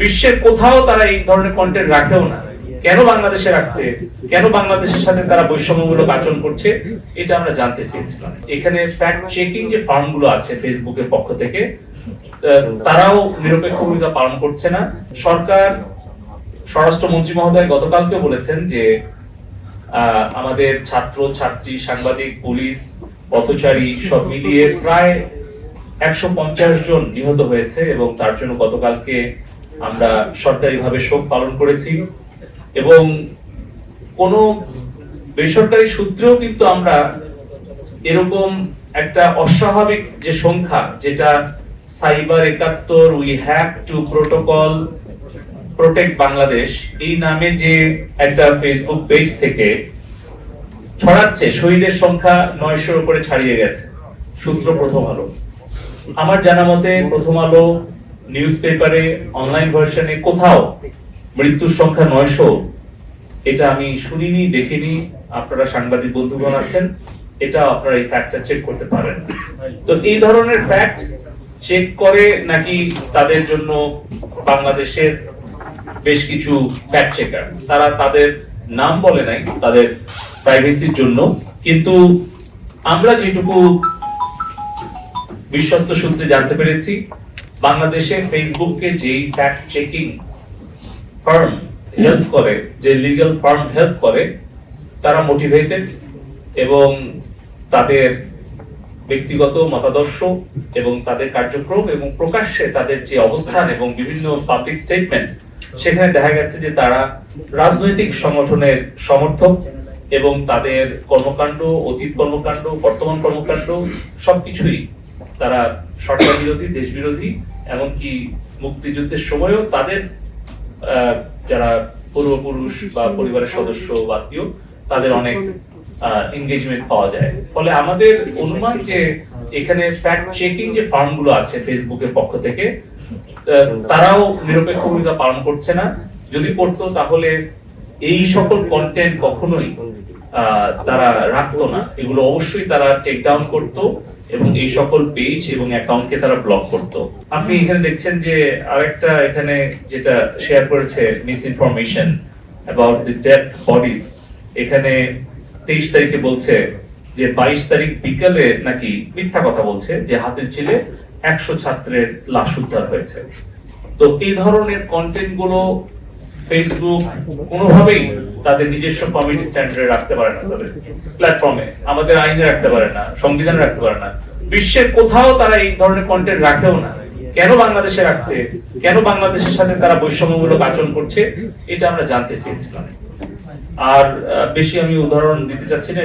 বিশ্বের কোথাও তারা এই ধরনের কন্টেন্ট রাখেও না। কেন বাংলাদেশে রাখছে? কেন বাংলাদেশের সাথে তারা বৈষম্যমূলক আচরণ করছে? এটা আমরা জানতে চেয়েছিলাম। এখানে ফ্যাক্ট চেকিং যে ফার্মগুলো আছে ফেসবুকের পক্ষ থেকে তারাও নিরপেক্ষ ভূমিকা পালন করছে না। সরকার স্বরাষ্ট্রমন্ত্রী মহোদয় গতকালকে বলেছেন যে আমাদের ছাত্র, ছাত্রী, সাংবাদিক, পুলিশ, পথচারী সব মিলিয়ে প্রায় একশো পঞ্চাশ জন নিহত হয়েছে এবং তার জন্য গতকালকে আমরা সরকারিভাবে শোক পালন করেছি এবং কোন বেসরকারি সূত্রেও কিন্তু আমরা এরকম একটা অস্বাভাবিক যে সংখ্যা, যেটা সাইবার একাত্তর we have to protocol protect Bangladesh, এই নামে যে একটা ফেসবুক পেজ থেকে ছড়াচ্ছে, শহীদের সংখ্যা নয়শোর উপরে ছাড়িয়ে গেছে। সূত্র প্রথম আলো। আমার জানা মতে প্রথম আলো নিউজ পেপারে অনলাইন ভার্সনে কোথাও মৃত্যুর সংখ্যা নয়শো, এটা আমি শুনিনি, দেখিনি। আপনারা সাংবাদিক বন্ধুগণ আছেন, এটা আপনারা এই ফ্যাক্টটা চেক করতে পারেন। তো এই ধরনের ফ্যাক্ট চেক করে নাকি তাদের জন্য বাংলাদেশের বেশ কিছু ফ্যাক্ট চেকার তারা তাদের নাম বলে নাই, তাদের প্রাইভেসির জন্য। কিন্তু আমরা যেটুকু বিশ্বস্ত সূত্রে জানতে পেরেছি বাংলাদেশে ফেসবুককে যেই ফ্যাক্ট চেকিং ফার্ম হেল্প করে, যে লিগ্যাল ফার্ম হেল্প করে, তারা মোটিভেটেড এবং তাদের ব্যক্তিগত মতাদর্শ এবং তাদের কার্যক্রম এবং প্রকাশ্যে তাদের যে অবস্থান এবং বিভিন্ন পাবলিক স্টেটমেন্ট সেখানে দেখা গেছে যে তারা রাজনৈতিক সংগঠনের সমর্থক এবং তাদের কর্মকাণ্ড, অতীত কর্মকাণ্ড, বর্তমান কর্মকাণ্ড সবকিছুই তারা সরকার বিরোধী দেশ বিরোধী এমনকি মুক্তিযুদ্ধের সময়ও তাদের যারা পূর্বপুরুষ বা পরিবারের সদস্য বা তাদের অনেক এঙ্গেজমেন্ট পাওয়া যায়। ফলে আমাদের অনুমান যে এখানে ফ্যাক্ট চেকিং যে ফার্মগুলো আছে ফেসবুকের পক্ষ থেকে তারাও নিরপেক্ষ ভূমিকা পালন করছে না। যদি করতো তাহলে এই সকল কন্টেন্ট কখনোই তারা রাখতো না। এগুলো অবশ্যই তারা টেক ডাউন করতো। এবং এই সকল পেজ এবং অ্যাকাউন্টকে তারা ব্লক করতো। আপনি এখানে দেখছেন যে আরেকটা এখানে যেটা শেয়ার করেছে misinformation about the death bodies এখানে তেইশ তারিখে বলছে যে বাইশ তারিখ বিকালে নাকি মিথ্যা কথা বলছে যে হাতের ছিলে একশো ছাত্রের লাশ উদ্ধার হয়েছে। তো এই ধরনের কন্টেন্টগুলো ফেসবুক কোনোভাবেই তাদের নিজস্ব কমিটি স্ট্যান্ডার্ডে রাখতে পারে না তাদের প্ল্যাটফর্মে আমাদের আইনে রাখতে পারে না, সংবিধানে রাখতে পারে না। বিশ্বের কোথাও তারা এই ধরনের কন্টেন্ট রাখেও না। কেন বাংলাদেশে রাখছে? কেন বাংলাদেশের সাথে তারা বৈষম্যমূলক আচরণ করছে? এটা আমরা জানতে চেয়েছিলাম। আর বেশি আমি উদাহরণ দিতে চাচ্ছি না